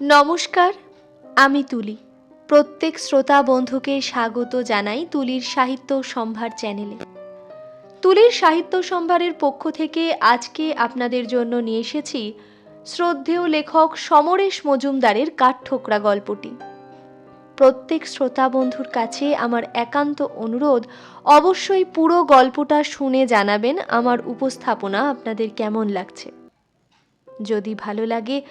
নমস্কার আমি তুলি। প্রত্যেক শ্রোতা বন্ধুকে স্বাগত জানাই তুলির সাহিত্য সম্ভার চ্যানেলে। তুলির সাহিত্য সম্ভারের পক্ষ থেকে আজকে আপনাদের জন্য নিয়ে এসেছি শ্রদ্ধেয় লেখক সমরেশ মজুমদারের কাঠঠোকরা গল্পটি। প্রত্যেক শ্রোতা বন্ধুর কাছে আমার একান্ত অনুরোধ, অবশ্যই পুরো গল্পটা শুনে জানাবেন আমার উপস্থাপনা আপনাদের কেমন লাগছে। যদি ভালো লাগে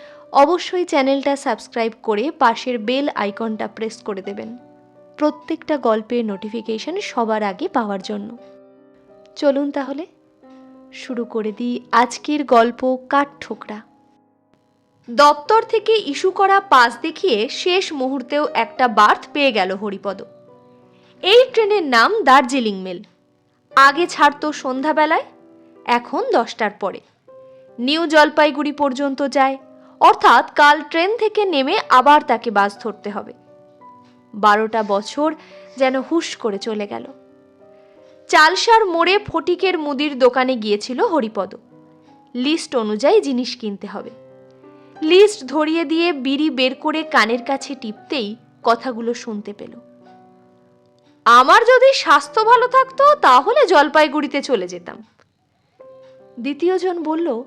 অবশ্যই চ্যানেলটা সাবস্ক্রাইব করে পাশের বেল আইকনটা প্রেস করে দেবেন। প্রত্যেকটা গল্পের নোটিফিকেশন সবার আগে পাওয়ার জন্য। চলুন তাহলে, শুরু করে দিই আজকের গল্প কাঠঠোকরা দপ্তর থেকে ইস্যু করা পাস দেখিয়ে শেষ মুহূর্তেও একটা বার্থ পেয়ে গেল হরিপদ। এই ট্রেনের নাম দার্জিলিং মেল। আগে ছাড়তো সন্ধ্যাবেলায়, এখন দশটার পরে। নিউ জলপাইগুড়ি পর্যন্ত যায় অর্থাৎ কাল ট্রেন থেকে নেমে আবার তাকে বাস ধরতে হবে। বারোটা বছর যেন হুশ করে চলে গেল। চালসার মোড়ে ফটিকের মুদির দোকানে গিয়েছিল হরিপদ। লিস্ট অনুযায়ী জিনিস কিনতে হবে। লিস্ট ধরিয়ে দিয়ে বিড়ি বের করে কানের কাছে টিপতেই কথাগুলো শুনতে পেল। আমার যদি স্বাস্থ্য ভালো থাকতো, তাহলে জলপাইগুড়িতে চলে যেতাম। দ্বিতীয়জন বলল,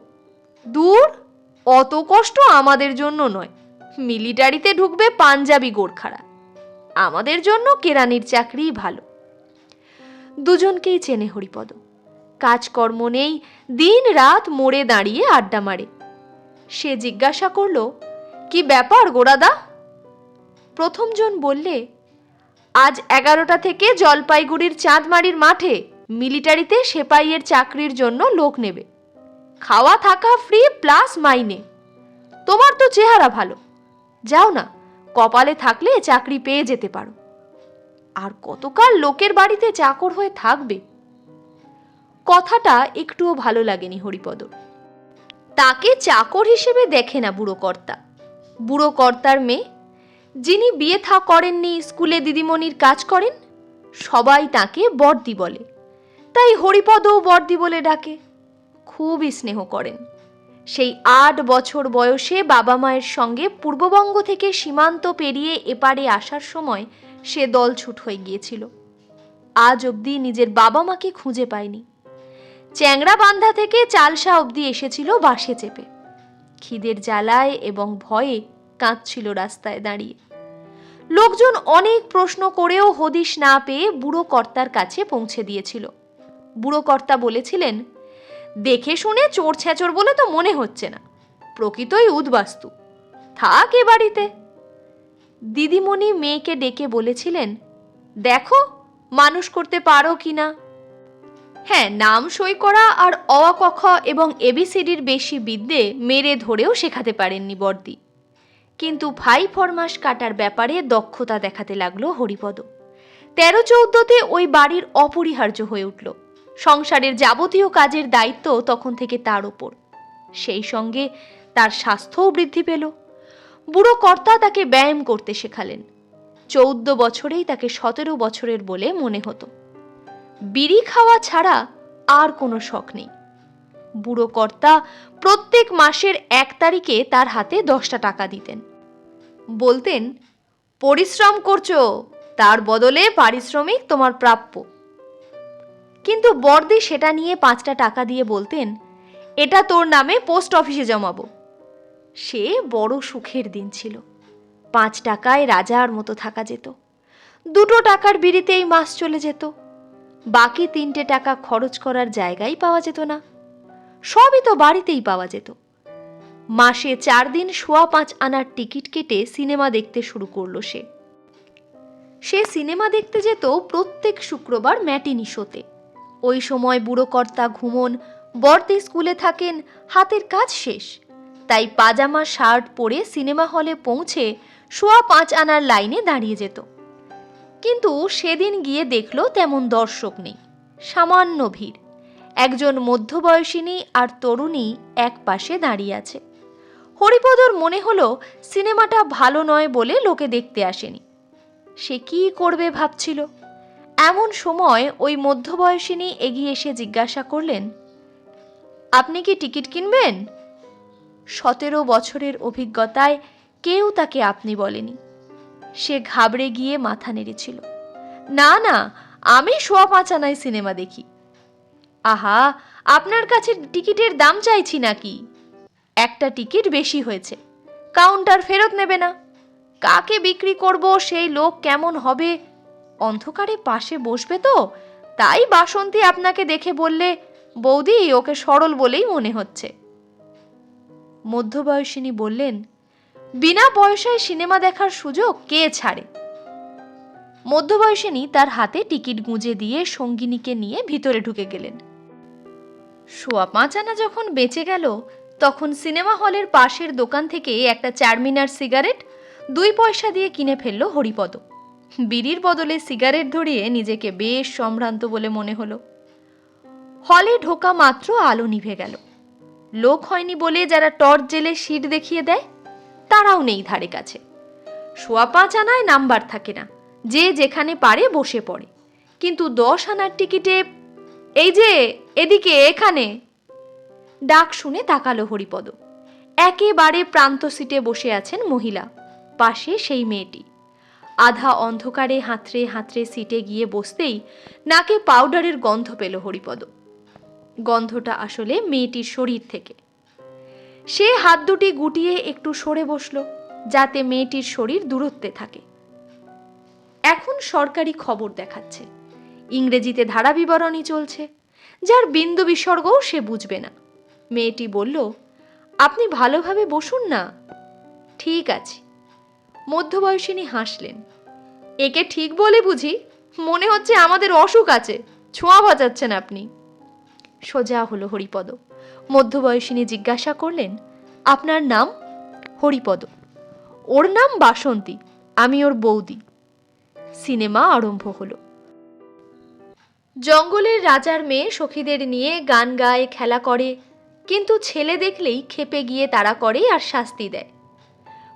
দূর অত কষ্ট আমাদের জন্য নয়। মিলিটারিতে ঢুকবে পাঞ্জাবি গোর্খারা। আমাদের জন্য কেরানির চাকরিই ভালো। দুজনকেই চেনে হরিপদ। কাজকর্ম নেই দিন রাত মোড়ে দাঁড়িয়ে আড্ডা মারে। সে জিজ্ঞাসা করল, কি ব্যাপার গোড়াদা প্রথমজন বললে, আজ এগারোটা থেকে জলপাইগুড়ির চাঁদমারির মাঠে মিলিটারিতে সেপাইয়ের চাকরির জন্য লোক নেবে। খাওয়া থাকা ফ্রি প্লাস মাইনে তোমার তো চেহারা ভালো। যাও না, কপালে থাকলে চাকরি পেয়ে যেতে পারো। আর কতকাল লোকের বাড়িতে চাকর হয়ে থাকবে? কথাটা একটুও ভালো লাগেনি হরিপদ। তাকে চাকর হিসেবে দেখে না বুড়ো কর্তা বুড়ো কর্তার মেয়ে, যিনি বিয়ে থা করেননি, স্কুলে দিদিমণির কাজ করেন, সবাই তাকে বর্দি বলে। তাই হরিপদও বর্দি বলে ডাকে। খুবই স্নেহ করেন। সেই আট বছর বয়সে বাবা মায়ের সঙ্গে পূর্ববঙ্গ থেকে সীমান্ত পেরিয়ে এপারে আসার সময় সে দলছুট হয়ে গিয়েছিল। আজ অবধি নিজের বাবা মাকে খুঁজে পায়নি। চ্যাংড়া বান্ধা থেকে চালসা অবধি এসেছিল বাসে চেপে। খিদের জ্বালায় এবং ভয়ে কাঁদছিল রাস্তায় দাঁড়িয়ে। লোকজন অনেক প্রশ্ন করেও হদিশ না পেয়ে বুড়ো কর্তার কাছে পৌঁছে দিয়েছিল। বুড়ো কর্তা বলেছিলেন দেখে শুনে চোর ছেঁচর বলে তো মনে হচ্ছে না। প্রকৃতই উদ্বাস্তু। থাক এ বাড়িতে। দিদিমণি মেয়েকে ডেকে বলেছিলেন, দেখো, মানুষ করতে পারো কি না? হ্যাঁ নাম সই করা আর অ, ক, খ এবং এবিসিডির বেশি বিদ্যে মেরে ধরেও শেখাতে পারেননি বর্দি কিন্তু ভাই ফরমাস কাটার ব্যাপারে দক্ষতা দেখাতে লাগল হরিপদ। তেরো চৌদ্দতে ওই বাড়ির অপরিহার্য হয়ে উঠল। সংসারের যাবতীয় কাজের দায়িত্ব তখন থেকে তার ওপর। সেই সঙ্গে তার স্বাস্থ্যও বৃদ্ধি পেল। বুড়ো কর্তা তাকে ব্যায়াম করতে শেখালেন। চৌদ্দ বছরেই তাকে সতেরো বছরের বলে মনে হতো। বিড়ি খাওয়া ছাড়া আর কোনো শখ নেই। বুড়ো কর্তা প্রত্যেক মাসের এক তারিখে তার হাতে দশটা টাকা দিতেন। বলতেন, পরিশ্রম করছ, তার বদলে পারিশ্রমিক তোমার প্রাপ্য। কিন্তু বর্দি সেটা নিয়ে পাঁচটা টাকা দিয়ে বলতেন, এটা তোর নামে পোস্ট অফিসে জমাবো। সে বড় সুখের দিন ছিল। পাঁচ টাকায় রাজার মতো থাকা যেত। দুটো টাকার বিড়িতেই মাস চলে যেত। বাকি তিনটে টাকা খরচ করার জায়গাই পাওয়া যেত না। সবই তো বাড়িতেই পাওয়া যেত। মাসে চার দিন সোয়া পাঁচ আনার টিকিট কেটে সিনেমা দেখতে শুরু করল সে। সে সিনেমা দেখতে যেত প্রত্যেক শুক্রবার ম্যাটিনি শোতে ওই সময় বুড়ো কর্তা ঘুমন, বর্দি স্কুলে থাকেন, হাতের কাজ শেষ। তাই পাজামা, শার্ট পরে সিনেমা হলে পৌঁছে সোয়া পাঁচ আনার লাইনে দাঁড়িয়ে যেত। কিন্তু সেদিন গিয়ে দেখল তেমন দর্শক নেই, সামান্য ভিড়। একজন মধ্যবয়সিনী আর তরুণী এক পাশে দাঁড়িয়ে আছে। হরিপদর মনে হলো সিনেমাটা ভালো নয় বলে লোকে দেখতে আসেনি। সে কি করবে ভাবছিল? এমন সময় ওই মধ্যবয়সিনী এগিয়ে এসে জিজ্ঞাসা করলেন, আপনি কি টিকিট কিনবেন? সতেরো বছরের অভিজ্ঞতায় কেউ তাকে আপনি বলেনি। সে ঘাবড়ে গিয়ে মাথা নেড়েছিল। না না, আমি সোয়া পাঁচানায় সিনেমা দেখি। আহা, আপনার কাছে টিকিটের দাম চাইছি নাকি? একটা টিকিট বেশি হয়েছে। কাউন্টার ফেরত নেবে না। কাকে বিক্রি করব, সেই লোক কেমন হবে অন্ধকারে পাশে বসবে তো? তাই বাসন্তী আপনাকে দেখে বললে, বৌদি, ওকে সরল বলেই মনে হচ্ছে। মধ্যবয়সিনী বললেন, বিনা পয়সায় সিনেমা দেখার সুযোগ কে ছাড়ে? মধ্যবয়সিনী তার হাতে টিকিট গুঁজে দিয়ে সঙ্গিনীকে নিয়ে ভিতরে ঢুকে গেলেন। সোয়া পাঁচ আনা যখন বেঁচে গেল, তখন সিনেমা হলের পাশের দোকান থেকে একটা চারমিনার সিগারেট দুই পয়সা দিয়ে কিনে ফেলল হরিপদ। বিড়ির বদলে সিগারেট ধরিয়ে নিজেকে বেশ সম্ভ্রান্ত বলে মনে হলো। হলে ঢোকা মাত্র আলো নিভে গেল। লোক হয়নি বলে যারা টর্চ জেলে সিট দেখিয়ে দেয়, তারাও নেই ধারে কাছে। সোয়া পাঁচ আনায় নাম্বার থাকে না, যে যেখানে পারে বসে পড়ে। কিন্তু দশ আনার টিকিটে, এই যে, এদিকে, এখানে। ডাক শুনে তাকালো হরিপদ। একেবারে প্রান্ত সিটে বসে আছেন মহিলা, পাশে সেই মেয়েটি। আধা অন্ধকারে হাতড়ে হাতড়ে সিটে গিয়ে বসতেই নাকে পাউডারের গন্ধ পেল হরিপদ। গন্ধটা আসলে মেয়েটির শরীর থেকে। সে হাত দুটি গুটিয়ে একটু সরে বসল, যাতে মেয়েটির শরীর দূরত্বে থাকে। এখন সরকারি খবর দেখাচ্ছে। ইংরেজিতে ধারা বিবরণী চলছে, যার বিন্দু বিসর্গও সে বুঝবে না। মেয়েটি বলল, আপনি ভালোভাবে বসুন না। ঠিক আছে। মধ্যবয়সিনী হাসলেন। একে ঠিক বলে বুঝি, মনে হচ্ছে আমাদের অসুখ আছে, ছোঁয়া বাজাচ্ছেন আপনি। সোজা হলো হরিপদ। মধ্যবয়সিনী জিজ্ঞাসা করলেন, আপনার নাম? হরিপদ। ওর নাম বাসন্তী, আমি ওর বৌদি। সিনেমা আরম্ভ হলো। জঙ্গলের রাজার মেয়ে সখীদের নিয়ে গান গায়, খেলা করে, কিন্তু ছেলে দেখলেই খেপে গিয়ে তারা করে আর শাস্তি দেয়।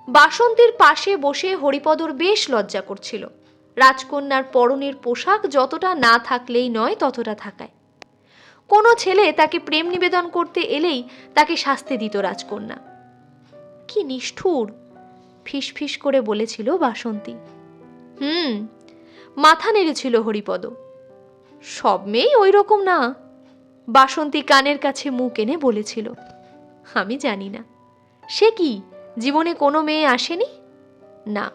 বাসন্তীর পাশে বসে হরিপদর বেশ লজ্জা করছিল। রাজকন্যার পরনের পোশাক যতটা না থাকলেই নয়, ততটা থাকায়। কোনো ছেলে তাকে প্রেম নিবেদন করতে এলেই তাকে শাস্তি দিত রাজকন্যা। কি নিষ্ঠুর ফিস ফিস করে বলেছিল বাসন্তী। হুম, মাথা নেড়েছিল হরিপদ। সব মেয়েই ওই রকম না? বাসন্তী কানের কাছে মুখ এনে বলেছিল। আমি জানি না। সে কি? জীবনে কোনো মেয়ে আসেনি? না।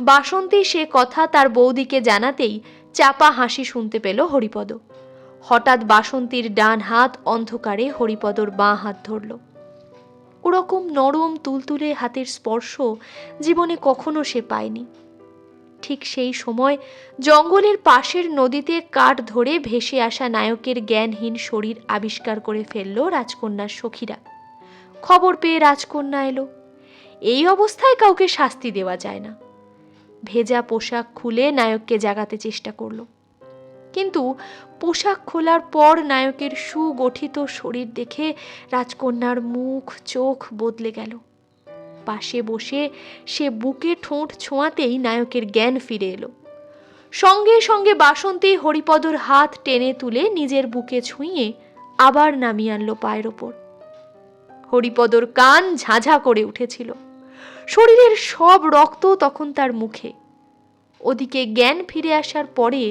বাসন্তী সে কথা তার বৌদিকে জানাতেই চাপা হাসি শুনতে পেল হরিপদ। হঠাৎ বাসন্তীর ডান হাত অন্ধকারে হরিপদর বাঁ হাত ধরল। ওরকম নরম তুলতুলে হাতের স্পর্শ জীবনে কখনো সে পায়নি। ঠিক সেই সময় জঙ্গলের পাশের নদীতে কাঠ ধরে ভেসে আসা নায়কের জ্ঞানহীন শরীর আবিষ্কার করে ফেলল রাজকন্যার সখীরা। খবর পেয়ে রাজকন্যা এলো। এই অবস্থায় কাউকে শাস্তি দেওয়া যায় না। ভেজা পোশাক খুলে নায়ককে জাগাতে চেষ্টা করল। কিন্তু পোশাক খোলার পর নায়কের সুগঠিত শরীর দেখে রাজকন্যার মুখ, চোখ বদলে গেল। পাশে বসে সে বুকে ঠোঁট ছোঁয়াতেই নায়কের জ্ঞান ফিরে এলো। সঙ্গে সঙ্গে বাসন্তী হরিপদর হাত টেনে তুলে নিজের বুকে ছুঁয়ে আবার নামিয়ে আনলো পায়ের ওপর। হরিপদর কান ঝাঝা করে উঠেছিল। শরীরের সব রক্ত তখন তার মুখে। ওদিকে জ্ঞান ফিরে আসার পরে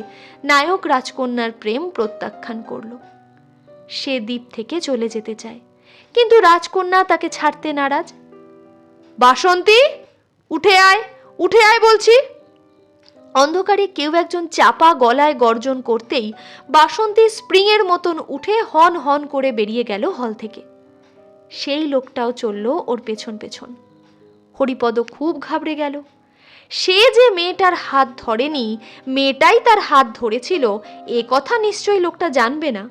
নায়ক রাজকন্যার প্রেম প্রত্যাখ্যান করল। সে দ্বীপ থেকে চলে যেতে চায়, কিন্তু রাজকন্যা তাকে ছাড়তে নারাজ। বাসন্তী, উঠে আয় উঠে আয় বলছি। অন্ধকারে কেউ একজন চাপা গলায় গর্জন করতেই বাসন্তী স্প্রিংয়ের মতন উঠে হন হন করে বেরিয়ে গেল হল থেকে। সেই লোকটাও চলল ওর পেছন পেছন। হরিপদ খুব ঘাবড়ে গেল। সে যে মেয়েটার হাত ধরেনি, মেয়েটাই তার হাত ধরেছিল, এ কথা নিশ্চয়ই লোকটা জানবে না।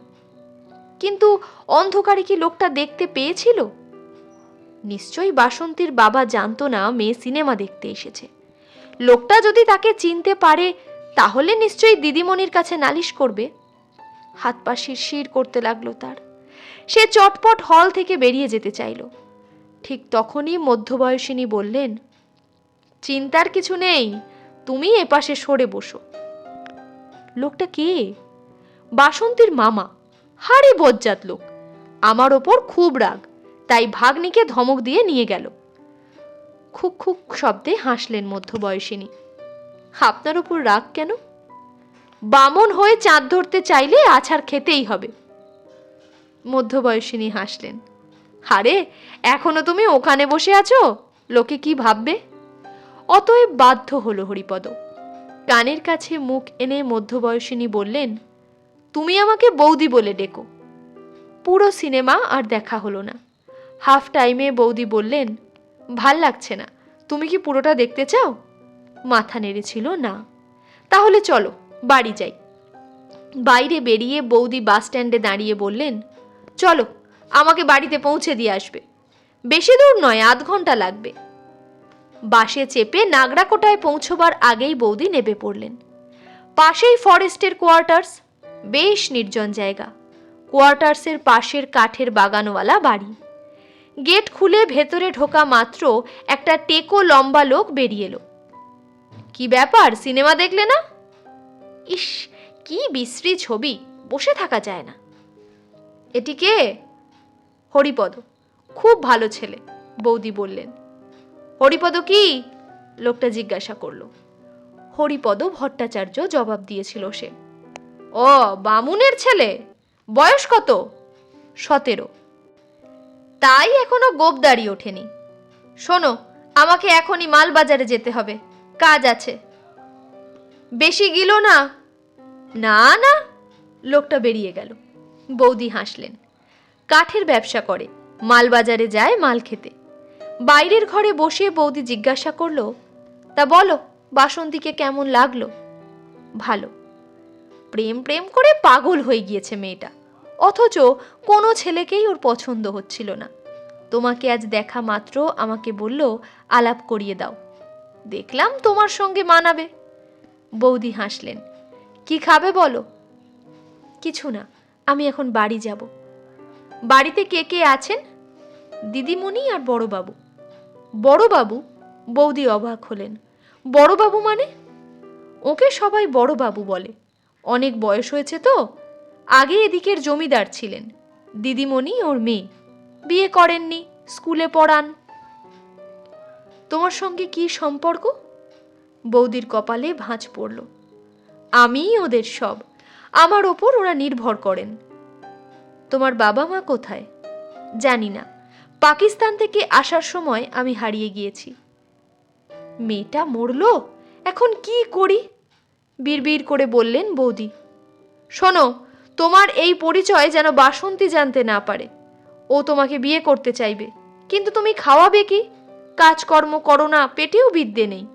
কিন্তু অন্ধকারে কি লোকটা দেখতে পেয়েছিল? নিশ্চয়ই বাসন্তীর বাবা জানতো না মেয়ে সিনেমা দেখতে এসেছে। লোকটা যদি তাকে চিনতে পারে, তাহলে নিশ্চয়ই দিদিমণির কাছে নালিশ করবে। হাত পা শিরশির করতে লাগল তার। সে চটপট হল থেকে বেরিয়ে যেতে চাইল। ঠিক তখনই মধ্যবয়সিনী বললেন, চিন্তার কিছু নেই, তুমি এপাশে সরে বসো। লোকটা কে? বাসন্তীর মামা, হাড়ি বজ্জাত লোক। আমার ওপর খুব রাগ, তাই ভাগ্নিকে ধমক দিয়ে নিয়ে গেল। খুক খুক শব্দে হাসলেন মধ্যবয়সিনী। আপনার ওপর রাগ কেন? বামন হয়ে চাঁদ ধরতে চাইলে আছাড় খেতেই হবে। মধ্যবয়সিনী হাসলেন। হারে, এখনও তুমি ওখানে বসে আছো? লোকে কি ভাববে? অতএব বাধ্য হলো হরিপদ। কানের কাছে মুখ এনে মধ্যবয়সিনী বললেন, তুমি আমাকে বৌদি বলে ডেকো। পুরো সিনেমা আর দেখা হলো না। হাফ টাইমে বৌদি বললেন, ভালো লাগছে না। তুমি কি পুরোটা দেখতে চাও? মাথা নেড়েছিল না। তাহলে চলো, বাড়ি যাই। বাইরে বেরিয়ে বৌদি বাস স্ট্যান্ডে দাঁড়িয়ে বললেন, চলো আমাকে বাড়িতে পৌঁছে দিয়ে আসবে। বেশি দূর নয়, আধ ঘণ্টা লাগবে। বাসে চেপে নাগরাকোটায় পৌঁছবার আগেই বৌদি নেবে পড়লেন। পাশেই ফরেস্টের কোয়ার্টার্স, বেশ নির্জন জায়গা। কোয়ার্টার্সের পাশের কাঠের বাগানওয়ালা বাড়ি। গেট খুলে ভেতরে ঢোকা মাত্র একটা টেকো লম্বা লোক বেরিয়ে এলো। কি ব্যাপার, সিনেমা দেখলে না? ইস, কি বিশ্রী ছবি, বসে থাকা যায় না। এটি কে? হরিপদ, খুব ভালো ছেলে, বৌদি বললেন। হরিপদ কি? লোকটা জিজ্ঞাসা করল। হরিপদ ভট্টাচার্য জবাব দিয়েছিল সে। ও, বামুনের ছেলে? বয়স কত? সতেরো। তাই এখনও গোপ দাঁড়িয়ে ওঠেনি। শোনো, আমাকে এখনই মালবাজারে যেতে হবে। কাজ আছে। বেশি গিলো না? না না। লোকটা বেরিয়ে গেল। বৌদি হাসলেন। কাঠের ব্যবসা করে, মালবাজারে যায় মাল খেতে। বাইরের ঘরে বসে বৌদি জিজ্ঞাসা করল, তা বলো, বাসন্তীকে কেমন লাগল? ভালো। প্রেম প্রেম করে পাগল হয়ে গিয়েছে মেয়েটা। অথচ কোনো ছেলেকেই ওর পছন্দ হচ্ছিল না। তোমাকে আজ দেখা মাত্র আমাকে বলল, আলাপ করিয়ে দাও। দেখলাম তোমার সঙ্গে মানাবে। বৌদি হাসলেন, কি খাবে বলো? কিছু না, আমি এখন বাড়ি যাব। বাড়িতে কে কে আছেন? দিদিমণি আর বড়বাবু। বড়বাবু বৌদি অবাক হলেন। বড়বাবু মানে? ওকে সবাই বড়বাবু বলে। অনেক বয়স হয়েছে তো। আগে এদিকের জমিদার ছিলেন। দিদিমণি ওর মেয়ে। বিয়ে করেননি, স্কুলে পড়ান। তোমার সঙ্গে কি সম্পর্ক? বৌদির কপালে ভাঁজ পড়ল। আমিই ওদের সব। আমার ওপর ওরা নির্ভর করেন। তোমার বাবা মা কোথায়? জানি না। পাকিস্তান থেকে আসার সময় আমি হারিয়ে গিয়েছি। মেয়েটা মরল? এখন কি করি? বিড়বিড় করে বললেন বৌদি। শোনো, তোমার এই পরিচয় যেন বাসন্তী জানতে না পারে। ও তোমাকে বিয়ে করতে চাইবে। কিন্তু তুমি খাওয়াবে কি? কাজকর্ম করো না, পেটেও বিদ্যে নেই।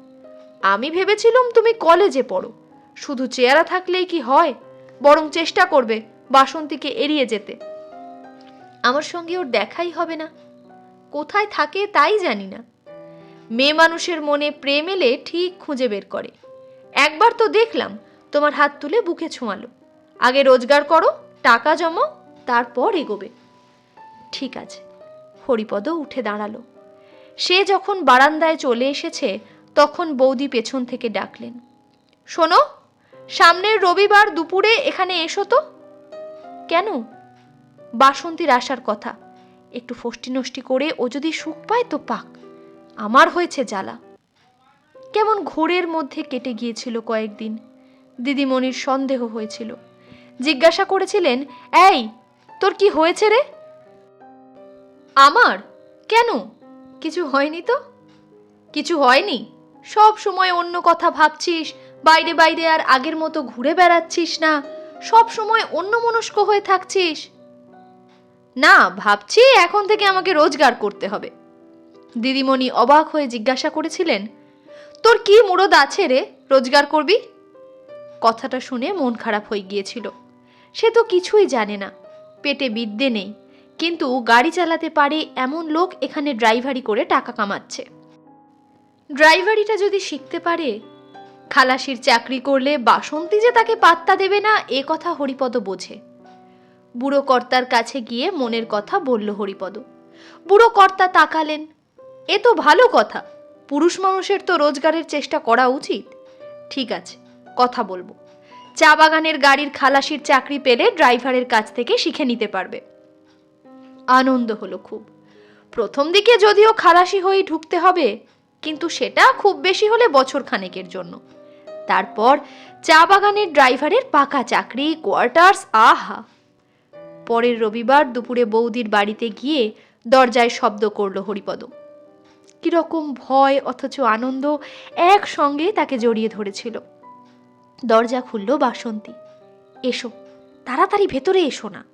আমি ভেবেছিলাম তুমি কলেজে পড়ো। শুধু চেয়ারা থাকলেই কি হয়? বরং চেষ্টা করবে। বাসন্তীকে এড়িয়ে যেতে। আমার সঙ্গে ওর দেখাই হবে না। কোথায় থাকে তাই জানি না। মেয়ে মানুষের মনে প্রেম এলে ঠিক খুঁজে বের করে। একবার তো দেখলাম তোমার হাত তুলে বুকে ছোঁয়ালো। আগে রোজগার করো, টাকা জমো, তারপর এগোবে। ঠিক আছে হরিপদ উঠে দাঁড়াল। সে যখন বারান্দায় চলে এসেছে, তখন বৌদি পেছন থেকে ডাকলেন, শোনো, সামনের রবিবার দুপুরে এখানে এসো তো। কেন? বাসন্তীর আসার কথা। একটু ফষ্টি নষ্টি করে ও যদি সুখ পায় তো পাক। আমার হয়েছে জ্বালা। কেমন ঘোরের মধ্যে কেটে গিয়েছিল কয়েকদিন। দিদিমণির সন্দেহ হয়েছিল। জিজ্ঞাসা করেছিলেন, এই, তোর কি হয়েছে রে? আমার? কেন? কিছু হয়নি তো? কিছু হয়নি? সব সময় অন্য কথা ভাবছিস, বাইরে বাইরে আর আগের মতো ঘুরে বেড়াচ্ছিস না। সব সময় অন্য মনস্ক হয়ে থাকছিস। না, ভাবছি এখন থেকে আমাকে রোজগার করতে হবে। দিদিমণি অবাক হয়ে জিজ্ঞাসা করেছিলেন, তোর কি মুরদ আছে রে? রোজগার করবি? কথাটা শুনে মন খারাপ হয়ে গিয়েছিল। সে তো কিছুই জানে না। পেটে বিদ্যে নেই, কিন্তু গাড়ি চালাতে পারে এমন লোক এখানে ড্রাইভারি করে টাকা কামাচ্ছে। ড্রাইভারিটা যদি শিখতে পারে খালাসির চাকরি করলে বাসন্তী যে তাকে পাত্তা দেবে না, এ কথা হরিপদ বোঝে। বুড়ো কর্তার কাছে গিয়ে মনের কথা বলল হরিপদ। বুড়ো কর্তা তাকালেন। এ তো ভালো কথা, পুরুষ মানুষের তো রোজগারের চেষ্টা করা উচিত। ঠিক আছে, কথা বলব। চা বাগানের গাড়ির খালাসির চাকরি পেলে ড্রাইভারের কাছ থেকে শিখে নিতে পারবে। আনন্দ হলো খুব। প্রথম দিকে যদিও খালাসি হয়েই ঢুকতে হবে, কিন্তু সেটা খুব বেশি হলে বছর খানেকের জন্য। তারপর চা বাগানের ড্রাইভারের পাকা চাকরি, কোয়ার্টার্স, আহা। পরের রবিবার দুপুরে বৌদির বাড়িতে গিয়ে দরজায় শব্দ করল হরিপদ। কীরকম ভয় অথচ আনন্দ একসঙ্গে তাকে জড়িয়ে ধরেছিল। দরজা খুলল বাসন্তী। এসো, তাড়াতাড়ি ভেতরে এসো না।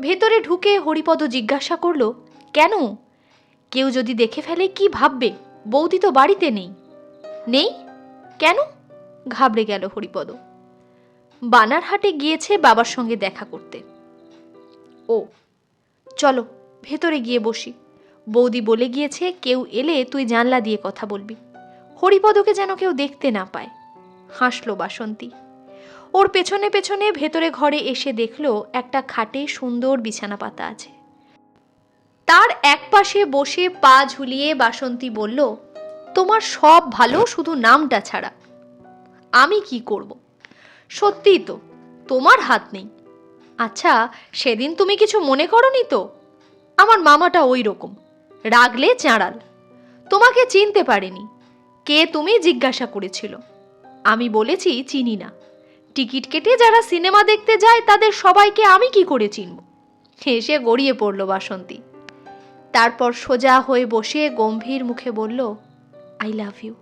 ভেতরে ঢুকে হরিপদ জিজ্ঞাসা করল, কেন? কেউ যদি দেখে ফেলে কি ভাববে? বৌদি তো বাড়িতে নেই। নেই? কেন? ঘাবড়ে গেল হরিপদ। বানারহাটে গিয়েছে বাবার সঙ্গে দেখা করতে। ও, চলো, ভেতরে গিয়ে বসি। বৌদি বলে গিয়েছে, কেউ এলে তুই জানলা দিয়ে কথা বলবি। হরিপদকে যেন কেউ দেখতে না পায়। হাসলো বাসন্তী। ওর পেছনে পেছনে ভেতরে ঘরে এসে দেখল একটা খাটে সুন্দর বিছানা পাতা আছে। তার এক পাশে বসে পা ঝুলিয়ে বাসন্তী বলল, তোমার সব ভালো, শুধু নামটা ছাড়া। আমি কি করব? সত্যিই তো, তোমার হাত নেই। আচ্ছা সেদিন তুমি কিছু মনে করনি তো? আমার মামাটা ওই রকম রাগলে চাঁড়াল। তোমাকে চিনতে পারেনি, কে তুমি জিজ্ঞাসা করেছিল। আমি বলেছি, চিনি না। টিকিট কেটে যারা সিনেমা দেখতে যায়, তাদের সবাইকে আমি কি করে চিনব? হেসে গড়িয়ে পড়ল বাসন্তী। তারপর সোজা হয়ে বসে গম্ভীর মুখে বলল আই লাভ ইউ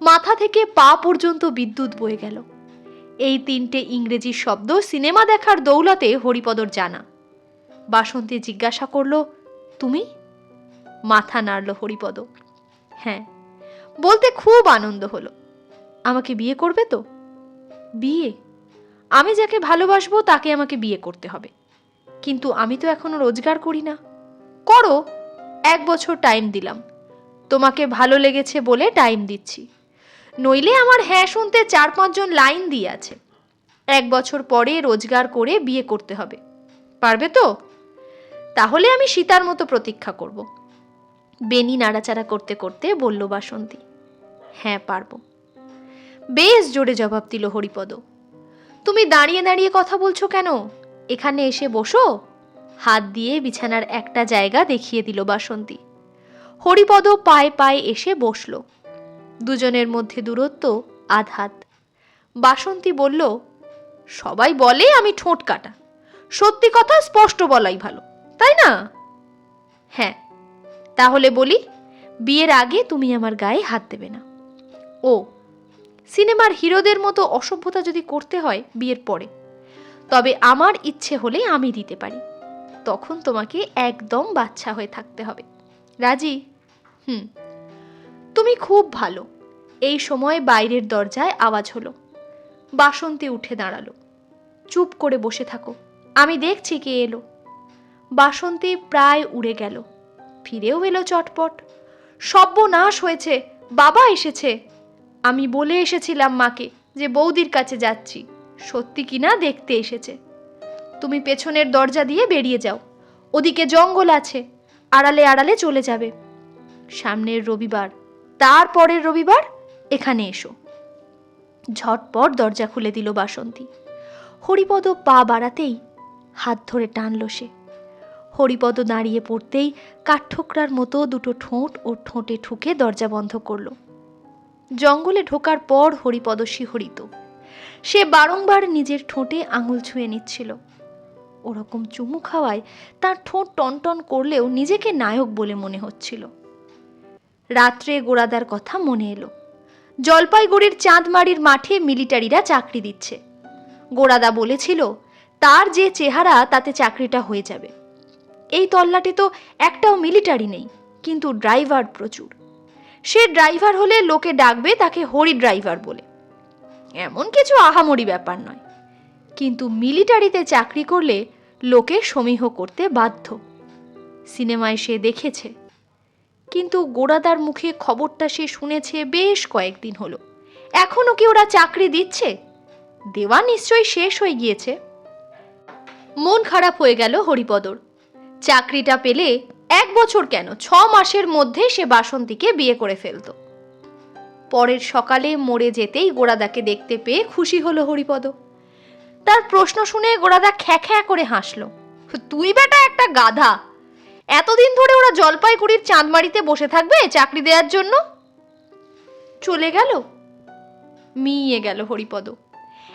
মাথা থেকে পা পর্যন্ত বিদ্যুৎ বয়ে গেল। এই তিনটে ইংরেজি শব্দ সিনেমা দেখার দৌলতে হরিপদর জানা। বাসন্তী জিজ্ঞাসা করল, তুমি? মাথা নাড়ল হরিপদ। হ্যাঁ। বলতে খুব আনন্দ হলো। আমাকে বিয়ে করবে তো? বিয়ে? আমি যাকে ভালোবাসবো তাকে আমাকে বিয়ে করতে হবে। কিন্তু আমি তো এখনও রোজগার করি না। করো। এক বছর টাইম দিলাম। তোমাকে ভালো লেগেছে বলে টাইম দিচ্ছি। নইলে আমার হ্যাঁ শুনতে চার পাঁচজন লাইন দিয়ে আছে। এক বছর পরে রোজগার করে বিয়ে করতে হবে। পারবে তো? তাহলে আমি সীতার মতো প্রতীক্ষা করব। বেনি নাড়াচাড়া করতে করতে বলল বাসন্তী হ্যাঁ পারব। বেশ জোরে জবাব দিল হরিপদ, তুমি দাঁড়িয়ে দাঁড়িয়ে কথা বলছো কেন? এখানে এসে বসো। হাত দিয়ে বিছানার একটা জায়গা দেখিয়ে দিল বাসন্তী। হরিপদ পায়ে পায়ে এসে বসল। দুজনের মধ্যে দূরত্ব আধাত বাসন্তী বলল, সবাই বলে আমি ঠোঁট কাটা। সত্যি কথা স্পষ্ট বলাই ভালো, তাই না? হ্যাঁ তাহলে বলি, বিয়ের আগে তুমি আমার গায়ে হাত দেবে না। ও, সিনেমার হিরোদের মতো অসভ্যতা যদি করতে হয় বিয়ের পরে, তবে আমার ইচ্ছে হলে আমি দিতে পারি। তখন তোমাকে একদম বাচ্চা হয়ে থাকতে হবে। রাজি? হুম তুমি খুব ভালো। এই সময় বাইরের দরজায় আওয়াজ হলো। বাসন্তী উঠে দাঁড়াল। চুপ করে বসে থাকো। আমি দেখছি কে এলো। বাসন্তী প্রায় উড়ে গেল। ফিরেও এলো চটপট। সর্বনাশ হয়েছে। বাবা এসেছে। আমি বলে এসেছিলাম মাকে যে বৌদির কাছে যাচ্ছি। সত্যি কিনা দেখতে এসেছে। তুমি পেছনের দরজা দিয়ে বেরিয়ে যাও। ওদিকে জঙ্গল আছে। আড়ালে আড়ালে চলে যাবে। সামনের রবিবার। তারপরের রবিবার এখানে এসো। ঝটপট দরজা খুলে দিল বাসন্তী। হরিপদ পা বাড়াতেই হাত ধরে টানল সে। হরিপদ দাঁড়িয়ে পড়তেই কাঠঠোকরার মতো দুটো ঠোঁট ও ঠোঁটে ঠুকে দরজা বন্ধ করল। জঙ্গলে ঢোকার পর হরিপদ শিহরিত। সে বারংবার নিজের ঠোঁটে আঙুল ছুঁয়ে নিচ্ছিল। ওরকম চুমু খাওয়ায় তার ঠোঁট টনটন করলেও নিজেকে নায়ক বলে মনে হচ্ছিল। রাত্রে গোড়াদার কথা মনে এলো। জলপাইগুড়ির চাঁদমারির মাঠে মিলিটারিরা চাকরি দিচ্ছে। গোড়াদা বলেছিল, তার যে চেহারা, তাতে চাকরিটা হয়ে যাবে। এই তল্লাটে তো একটাও মিলিটারি নেই, কিন্তু ড্রাইভার প্রচুর। সে ড্রাইভার হলে লোকে ডাকবে তাকে হরি ড্রাইভার বলে। এমন কিছু আহামরি ব্যাপার নয়। কিন্তু মিলিটারিতে চাকরি করলে লোকে সমীহ করতে বাধ্য। সিনেমায় সে দেখেছে কিন্তু গোড়াদার মুখে খবরটা সে শুনেছে বেশ কয়েকদিন হলো। এখনও কি ওরা চাকরি দিচ্ছে? দেওয়া নিশ্চয়ই শেষ হয়ে গিয়েছে। মন খারাপ হয়ে গেল হরিপদর। চাকরিটা পেলে এক বছর কেন? ছ মাসের মধ্যে সে বাসন্তীকে বিয়ে করে ফেলতো। পরের সকালে মরে যেতেই গোড়াদাকে দেখতে পেয়ে খুশি হলো হরিপদ। তার প্রশ্ন শুনে গোড়াদা খ্যা খ্যা করে হাসল। তুই বেটা একটা গাধা! এতদিন ধরে ওরা জলপাইগুড়ির চাঁদমারিতে বসে থাকবে চাকরি দেওয়ার জন্য? চলে গেল? মিয়ে গেল হরিপদ।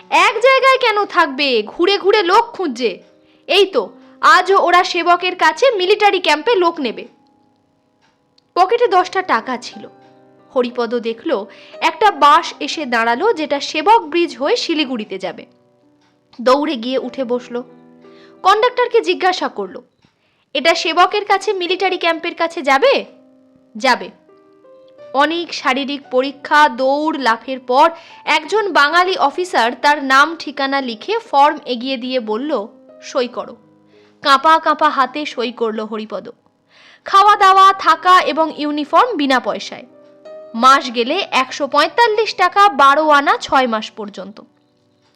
এক জায়গায় কেন থাকবে? ঘুরে ঘুরে লোক খুঁজছে। এই তো, আজও ওরা সেবকের কাছে মিলিটারি ক্যাম্পে লোক নেবে। পকেটে দশটা টাকা ছিল। হরিপদ দেখল, একটা বাস এসে দাঁড়াল যেটা সেবক ব্রিজ হয়ে শিলিগুড়িতে যাবে। দৌড়ে গিয়ে উঠে বসল। কন্ডাক্টরকে জিজ্ঞাসা করল এটা সেবকের কাছে মিলিটারি ক্যাম্পের কাছে যাবে? যাবে। অনেক শারীরিক পরীক্ষা, দৌড়, লাফের পর একজন বাঙালি অফিসার তার নাম, ঠিকানা লিখে ফর্ম এগিয়ে দিয়ে বলল, সই করো। কাঁপা কাঁপা হাতে সই করল হরিপদ। খাওয়া দাওয়া থাকা এবং ইউনিফর্ম বিনা পয়সায়। মাস গেলে একশো পঁয়তাল্লিশ টাকা, বারো আনা ছয় মাস পর্যন্ত।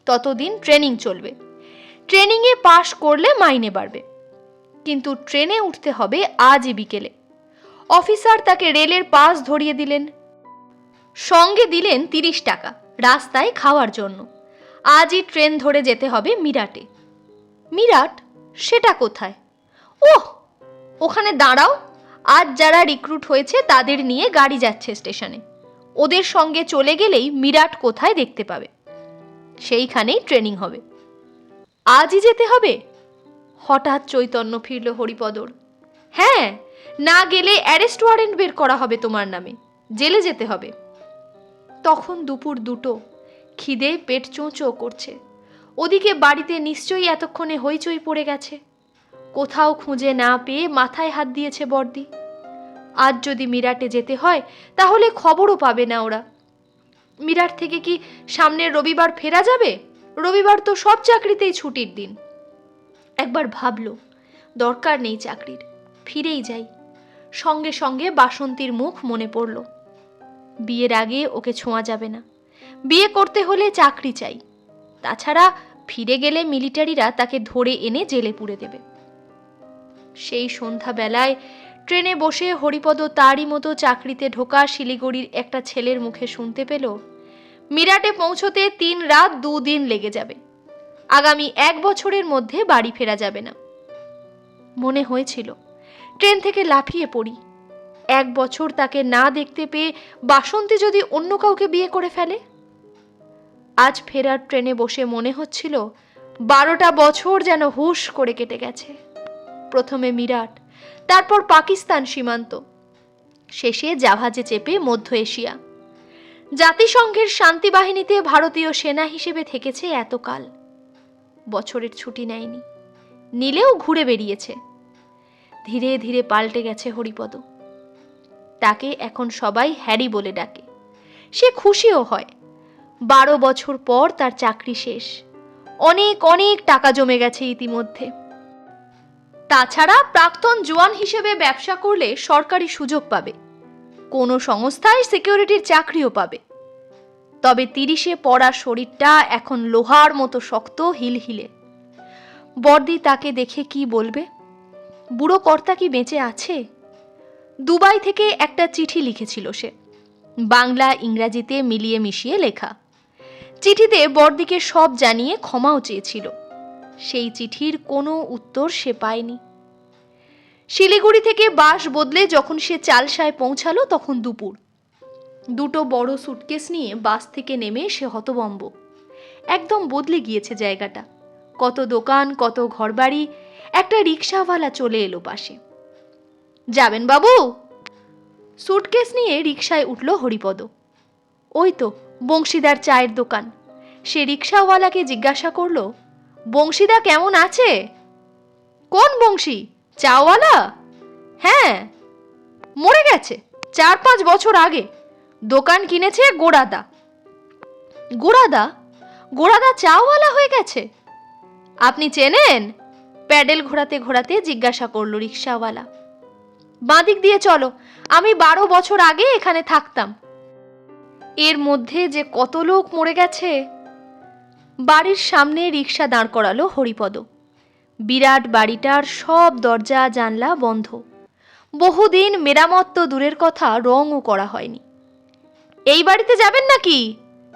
ততদিন ট্রেনিং চলবে। ট্রেনিংয়ে পাশ করলে মাইনে বাড়বে। কিন্তু ট্রেনে উঠতে হবে আজই বিকেলে। অফিসার তাকে রেলের পাস ধরিয়ে দিলেন। সঙ্গে দিলেন তিরিশ টাকা রাস্তায় খাওয়ার জন্য। আজই ট্রেন ধরে যেতে হবে মিরাটে। মিরাট, সেটা কোথায়? ওহ, ওখানে দাঁড়াও। আজ যারা রিক্রুট হয়েছে তাদের নিয়ে গাড়ি যাচ্ছে স্টেশনে। ওদের সঙ্গে চলে গেলেই মিরাট কোথায় দেখতে পাবে। সেইখানেই ট্রেনিং হবে। আজই যেতে হবে? হঠাৎ চৈতন্য ফিরল হরিপদর। হ্যাঁ না গেলে অ্যারেস্ট ওয়ারেন্ট বের করা হবে তোমার নামে। জেলে যেতে হবে। তখন দুপুর দুটো, খিদে পেট চোঁচো করছে। ওদিকে বাড়িতে নিশ্চয়ই এতক্ষণে হইচই পড়ে গেছে। কোথাও খুঁজে না পেয়ে মাথায় হাত দিয়েছে বর্দি আজ যদি মিরাটে যেতে হয়, তাহলে খবরও পাবে না ওরা। মিরাট থেকে কি সামনের রবিবার ফেরা যাবে? রবিবার তো সব চাকরিতেই ছুটির দিন। একবার ভাবলো, দরকার নেই চাকরির, ফিরেই যাই। সঙ্গে সঙ্গে বাসন্তীর মুখ মনে পড়ল, বিয়ের আগে ওকে ছোঁয়া যাবে না। বিয়ে করতে হলে চাকরি চাই। তাছাড়া ফিরে গেলে মিলিটারিরা তাকে ধরে এনে জেলে পুরে দেবে। সেই সন্ধ্যাবেলায় ট্রেনে বসে হরিপদ তারই মতো চাকরিতে ঢোকা শিলিগুড়ির একটা ছেলের মুখে শুনতে পেল, মিরাটে পৌঁছতে তিন রাত দুদিন লেগে যাবে। আগামী এক বছরের মধ্যে বাড়ি ফেরা যাবে না। মনে হয়েছিল, ট্রেন থেকে লাফিয়ে পড়ি। এক বছর তাকে না দেখতে পেয়ে বাসন্তী যদি অন্য কাউকে বিয়ে করে ফেলে? আজ ফেরার ট্রেনে বসে মনে হচ্ছিল, বারোটা বছর যেন হুশ করে কেটে গেছে। প্রথমে মিরাট, তারপর পাকিস্তান সীমান্ত। শেষে জাহাজে চেপে মধ্য এশিয়া। জাতিসংঘের শান্তি বাহিনীতে ভারতীয় সেনা হিসেবে থেকেছে এতকাল। বছরের ছুটি নেয়নি। নিলেও ঘুরে বেরিয়েছে। ধীরে ধীরে পাল্টে গেছে হরিপদ। তাকে এখন সবাই হ্যারি বলে ডাকে। সে খুশিও হয়। বারো বছর পর তার চাকরি শেষ। অনেক অনেক টাকা জমে গেছে ইতিমধ্যে। তাছাড়া প্রাক্তন জোয়ান হিসেবে ব্যবসা করলে সরকারি সুযোগ পাবে। কোনো সংস্থায় সিকিউরিটির চাকরিও পাবে। তবে তিরিশে পড়া শরীরটা এখন লোহার মতো শক্ত, হিলহিলে। বর্দি তাকে দেখে কি বলবে? বুড়ো কর্তা কি বেঁচে আছে? দুবাই থেকে একটা চিঠি লিখেছিল সে। বাংলা ইংরাজিতে মিলিয়ে মিশিয়ে লেখা। চিঠিতে বর্দিকে সব জানিয়ে ক্ষমাও চেয়েছিল। সেই চিঠির কোনো উত্তর সে পায়নি। শিলিগুড়ি থেকে বাস বদলে যখন সে চালসায় পৌঁছালো তখন দুপুর। দুটো বড় সুটকেস নিয়ে বাস থেকে নেমে সে হতবম্ব। একদম বদলে গিয়েছে জায়গাটা। কত দোকান, কত ঘরবাড়ি, একটা রিক্সাওয়ালা চলে এলো পাশে। যাবেন বাবু? সুটকেস নিয়ে রিক্সায় উঠল হরিপদ। ওই তো বংশীদার চায়ের দোকান। সে রিক্সাওয়ালাকে জিজ্ঞাসা করল, বংশীদা কেমন আছে? কোন বংশী? চাওয়ালা? হ্যাঁ মরে গেছে, চার পাঁচ বছর আগে। দোকান কিনেছে গোড়াদা। গোড়াদা? গোড়াদা চাওয়ালা হয়ে গেছে? আপনি চেনেন? প্যাডেল ঘোরাতে ঘোরাতে জিজ্ঞাসা করল রিক্সাওয়ালা। বাঁদিক দিয়ে চলো, আমি বারো বছর আগে এখানে থাকতাম। এর মধ্যে যে কত লোক মরে গেছে? বাড়ির সামনে রিক্সা দাঁড় করালো হরিপদ। বিরাট বাড়িটার সব দরজা জানলা বন্ধ। বহুদিন মেরামত তো দূরের কথা, রঙও করা হয়নি। এই বাড়িতে যাবেন নাকি?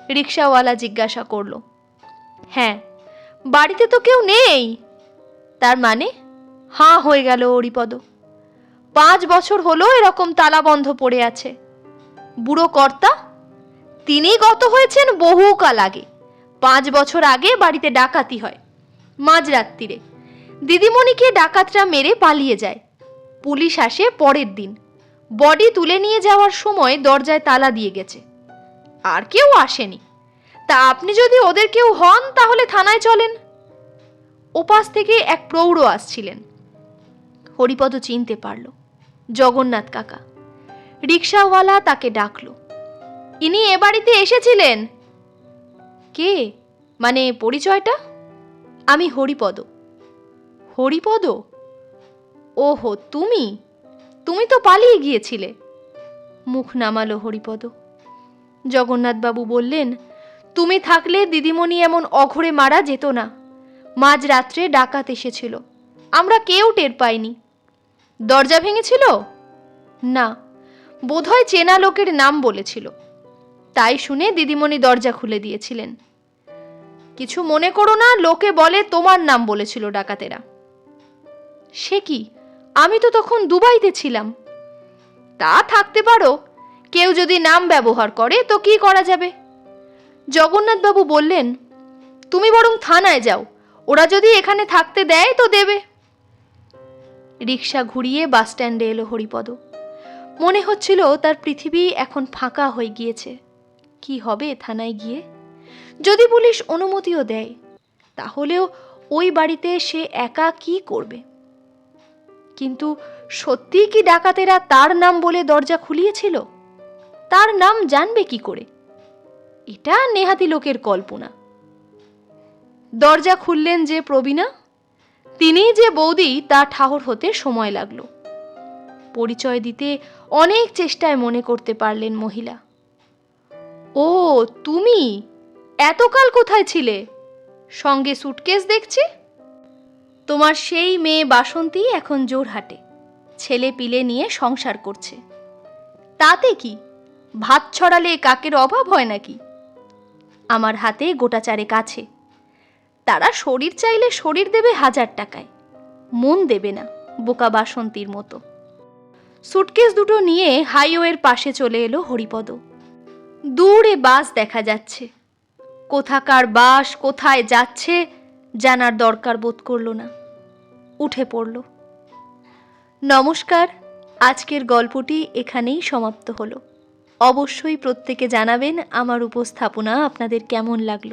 রিক্সাওয়ালা জিজ্ঞাসা করল। হ্যাঁ বাড়িতে তো কেউ নেই। তার মানে? হাঁ, হয়ে গেল অরিপদ। পাঁচ বছর হলো এরকম তালা বন্ধ পড়ে আছে। বুড়ো কর্তা তিনি গত হয়েছেন বহুকাল আগে। পাঁচ বছর আগে বাড়িতে ডাকাতি হয় মাঝরাত্রিরে দিদিমণিকে ডাকাতরা মেরে পালিয়ে যায়। পুলিশ আসে পরের দিন। বডি তুলে নিয়ে যাওয়ার সময় দরজায় তালা দিয়ে গেছে। আর কেউ আসেনি। তা আপনি যদি ওদের কেউ হন, তাহলে থানায় চলেন। ওপাশ থেকে এক প্রৌঢ় আসছিলেন। হরিপদ চিনতে পারল, জগন্নাথ কাকা। রিক্সাওয়ালা তাকে ডাকল, ইনি এ বাড়িতে এসেছিলেন? কে? মানে পরিচয়টা? আমি হরিপদ। হরিপদ? ওহো, তুমি? তুমি তো পালিয়ে গিয়েছিলে। মুখ নামালো হরিপদ। জগন্নাথবাবু বললেন, তুমি থাকলে দিদিমণি এমন অঘরে মারা যেত না। মাঝরাত্রে ডাকাত এসেছিল। আমরা কেউ টের পাইনি। দরজা ভেঙেছিল? না, বোধহয় চেনা লোকের নাম বলেছিল। তাই শুনে দিদিমণি দরজা খুলে দিয়েছিলেন। কিছু মনে করো না, লোকে বলে তোমার নাম বলেছিল ডাকাতেরা। সে কি? আমি তো তখন দুবাইতে ছিলাম। তা থাকতে পারো, কেউ যদি নাম ব্যবহার করে তো কি করা যাবে? জগন্নাথবাবু বললেন, তুমি বরং থানায় যাও, ওরা যদি এখানে থাকতে দেয় তো দেবে। রিক্সা ঘুরিয়ে বাস স্ট্যান্ডে এলো হরিপদ। মনে হচ্ছিল তার পৃথিবী এখন ফাঁকা হয়ে গিয়েছে। কি হবে থানায় গিয়ে? যদি পুলিশ অনুমতিও দেয়, তাহলেও ওই বাড়িতে সে একা কি করবে? কিন্তু সত্যিই কি ডাকাতেরা তার নাম বলে দরজা খুলিয়েছিল? তার নাম জানবে কি করে? এটা নেহাতি লোকের কল্পনা। দরজা খুললেন যে প্রবীণা তিনি যে বৌদি তা ঠাহর হতে সময় লাগল। পরিচয় দিতে অনেক চেষ্টায় মনে করতে পারলেন মহিলা। ও, তুমি? এতকাল কোথায় ছিলে? সঙ্গে সুটকেস দেখছি? তোমার সেই মেয়ে বাসন্তী এখন জোরহাটে। ছেলে পিলে নিয়ে সংসার করছে। তাতে কি? ভাত ছড়ালে কাকের অভাব হয় নাকি? আমার হাতে গোটা চারেক আছে। তারা শরীর চাইলে শরীর দেবে হাজার টাকায়। মন দেবে না বোকা বাসন্তীর মতো। সুটকেস দুটো নিয়ে হাইওয়ের পাশে চলে এলো হরিপদ। দূরে বাস দেখা যাচ্ছে। কোথাকার বাস কোথায় যাচ্ছে জানার দরকার বোধ করল না। উঠে পড়ল। নমস্কার, আজকের গল্পটি এখানেই সমাপ্ত হলো। অবশ্যই প্রত্যেকে জানাবেন আমার উপস্থাপনা আপনাদের কেমন লাগল।